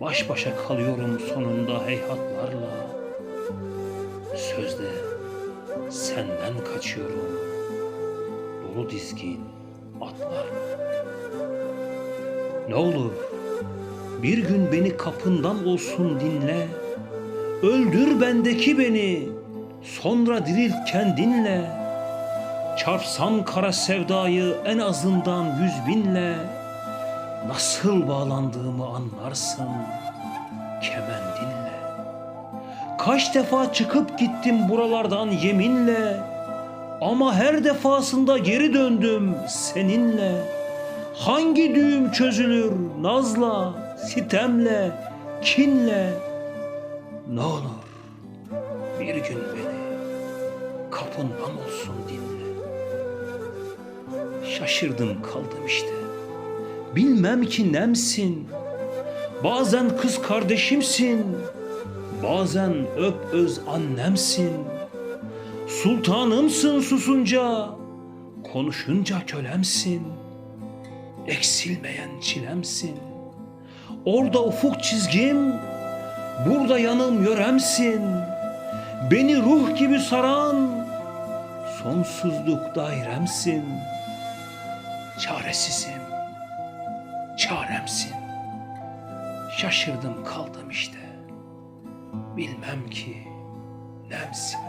Baş başa kalıyorum sonunda heyhatlarla. Sözde senden kaçıyorum. Dolu dizgin atlarla. Ne olur bir gün beni kapından olsun dinle. Öldür bendeki beni, sonra dirilt kendinle. Çarpsam kara sevdayı en azından yüz binle. Nasıl bağlandığımı anlarsın kemendinle. Kaç defa çıkıp gittim buralardan yeminle. Ama her defasında geri döndüm seninle. Hangi düğüm çözülür nazla, sitemle, kinle? Ne olur bir gün beni kapından olsun dinle. Şaşırdım kaldım işte. Bilmem ki nemsin. Bazen kız kardeşimsin. Bazen öp öz annemsin. Sultanımsın susunca, konuşunca kölemsin. Eksilmeyen çilemsin. Orada ufuk çizgim, burada yanım yöremsin. Beni ruh gibi saran sonsuzluk dairemsin. Çaresizim, çaremsin. Şaşırdım kaldım işte. Bilmem ki nemsin.